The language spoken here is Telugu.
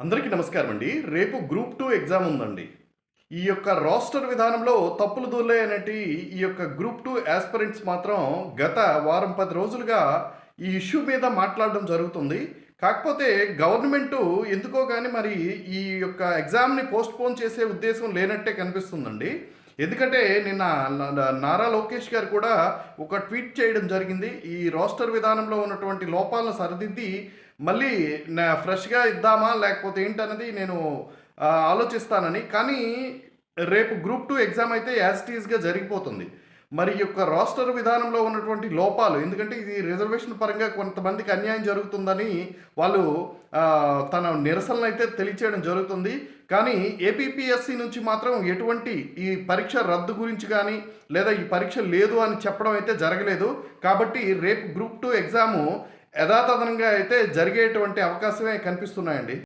అందరికీ నమస్కారం అండి. రేపు గ్రూప్ టూ ఎగ్జామ్ ఉందండి. ఈ యొక్క రాస్టర్ విధానంలో తప్పులు దూలే ఈ యొక్క గ్రూప్ టూ ఆస్పిరెంట్స్ మాత్రం గత వారం పది రోజులుగా ఈ ఇష్యూ మీద మాట్లాడడం జరుగుతుంది. కాకపోతే గవర్నమెంట్ ఎందుకో కానీ మరి ఈ యొక్క ఎగ్జామ్ని పోస్ట్పోన్ చేసే ఉద్దేశం లేనట్టే కనిపిస్తుందండి. ఎందుకంటే నిన్న నారా లోకేష్ గారు కూడా ఒక ట్వీట్ చేయడం జరిగింది. ఈ రోస్టర్ విధానంలో ఉన్నటువంటి లోపాలను సరిదిద్ది మళ్ళీ ఫ్రెష్గా ఇద్దామా లేకపోతే ఏంటన్నది నేను ఆలోచిస్తానని. కానీ రేపు గ్రూప్ టూ ఎగ్జామ్ అయితే యాజ్ టీజ్గా జరిగిపోతుంది. మరి ఈ యొక్క రాస్టర్ విధానంలో ఉన్నటువంటి లోపాలు ఎందుకంటే ఇది రిజర్వేషన్ పరంగా కొంతమందికి అన్యాయం జరుగుతుందని వాళ్ళు తన నిరసనలు అయితే తెలియచేయడం జరుగుతుంది. కానీ ఏపీపీఎస్సి నుంచి మాత్రం ఎటువంటి ఈ పరీక్ష రద్దు గురించి కానీ లేదా ఈ పరీక్ష లేదు అని చెప్పడం అయితే జరగలేదు. కాబట్టి రేపు గ్రూప్ టూ ఎగ్జాము యథాతథనంగా అయితే జరిగేటువంటి అవకాశమే కనిపిస్తున్నాయండి.